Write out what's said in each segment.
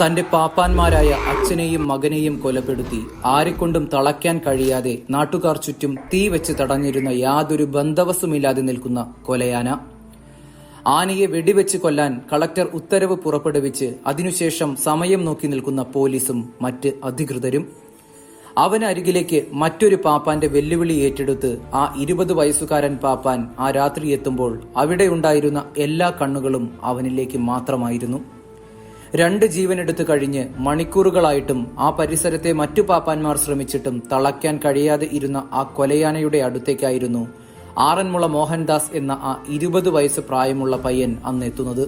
തന്റെ പാപ്പാന്മാരായ അച്ഛനെയും മകനെയും കൊലപ്പെടുത്തി. ആരെക്കൊണ്ടും തളയ്ക്കാൻ കഴിയാതെ നാട്ടുകാർ ചുറ്റും തീ വെച്ച് തടഞ്ഞിരുന്ന യാതൊരു ബന്ധവസുമില്ലാതെ നിൽക്കുന്ന കൊലയാന. ആനയെ വെടിവെച്ച് കൊല്ലാൻ കളക്ടർ ഉത്തരവ് പുറപ്പെടുവിച്ച് അതിനുശേഷം സമയം നോക്കി നിൽക്കുന്ന പോലീസും മറ്റ് അധികൃതരും. അവനരികിലേക്ക് മറ്റൊരു പാപ്പാന്റെ വെല്ലുവിളി ഏറ്റെടുത്ത് ആ ഇരുപത് വയസ്സുകാരൻ പാപ്പാൻ ആ രാത്രി എത്തുമ്പോൾ അവിടെയുണ്ടായിരുന്ന എല്ലാ കണ്ണുകളും അവനിലേക്ക് മാത്രമായിരുന്നു. രണ്ട് ജീവനെടുത്തു കഴിഞ്ഞ് മണിക്കൂറുകളായിട്ടും ആ പരിസരത്തെ മറ്റു പാപ്പാന്മാർ ശ്രമിച്ചിട്ടും തളയ്ക്കാൻ കഴിയാതെ ഇരുന്ന ആ കൊലയാനയുടെ അടുത്തേക്കായിരുന്നു ആറന്മുള മോഹൻദാസ് എന്ന ആ ഇരുപത് വയസ്സ് പ്രായമുള്ള പയ്യൻ അന്ന് എത്തുന്നത്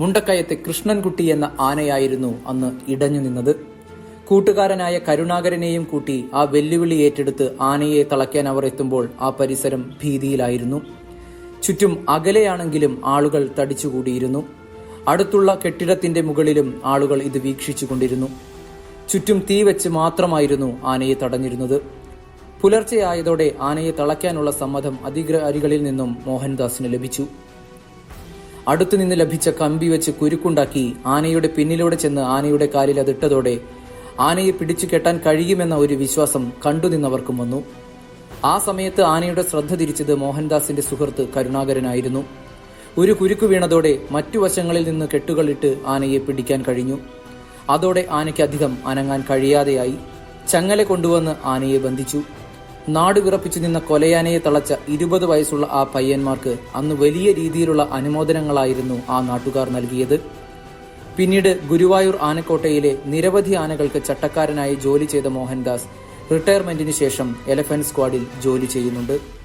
മുണ്ടക്കയത്തെ കൃഷ്ണൻകുട്ടി എന്ന ആനയായിരുന്നു അന്ന് ഇടഞ്ഞു നിന്നത്. കൂട്ടുകാരനായ കരുണാകരനെയും കൂട്ടി ആ വെല്ലുവിളി ഏറ്റെടുത്ത് ആനയെ തളയ്ക്കാൻ അവർ എത്തുമ്പോൾ ആ പരിസരം ഭീതിയിലായിരുന്നു. ചുറ്റും അകലെയാണെങ്കിലും ആളുകൾ തടിച്ചുകൂടിയിരുന്നു. അടുത്തുള്ള കെട്ടിടത്തിന്റെ മുകളിലും ആളുകൾ ഇത് വീക്ഷിച്ചു കൊണ്ടിരുന്നു ചുറ്റും തീ വെച്ച് മാത്രമായിരുന്നു ആനയെ തടഞ്ഞിരുന്നത്. പുലർച്ചെയായതോടെ ആനയെ തളയ്ക്കാനുള്ള സമ്മതം അധികാരികളിൽ നിന്നും മോഹൻദാസിന് ലഭിച്ചു. അടുത്തുനിന്ന് ലഭിച്ച കമ്പി വെച്ച് കുരുക്കുണ്ടാക്കി ആനയുടെ പിന്നിലൂടെ ചെന്ന് ആനയുടെ കാലിൽ അതിട്ടതോടെ ആനയെ പിടിച്ചു കെട്ടാൻ കഴിയുമെന്ന ഒരു വിശ്വാസം കണ്ടുനിന്നവർക്കും വന്നു. ആ സമയത്ത് ആനയുടെ ശ്രദ്ധ തിരിച്ചത് മോഹൻദാസിന്റെ സുഹൃത്ത് കരുണാകരനായിരുന്നു. ഒരു കുരുക്ക് വീണതോടെ മറ്റു വശങ്ങളിൽ നിന്ന് കെട്ടുകളിട്ട് ആനയെ പിടിക്കാൻ കഴിഞ്ഞു. അതോടെ ആനയ്ക്ക് അധികം അനങ്ങാൻ കഴിയാതെയായി ചങ്ങല കൊണ്ടുവന്ന് ആനയെ ബന്ധിച്ചു. നാട് വിറപ്പിച്ചു നിന്ന കൊലയാനയെ തളച്ച ഇരുപത് വയസ്സുള്ള ആ പയ്യന്മാർക്ക് അന്ന് വലിയ രീതിയിലുള്ള അനുമോദനങ്ങളായിരുന്നു ആ നാട്ടുകാർ നൽകിയത്. പിന്നീട് ഗുരുവായൂർ ആനക്കോട്ടയിലെ നിരവധി ആനകൾക്ക് ചട്ടക്കാരനായി ജോലി ചെയ്ത മോഹൻദാസ് റിട്ടയർമെന്റിന് ശേഷം എലഫന്റ് സ്ക്വാഡിൽ ജോലി ചെയ്യുന്നുണ്ട്.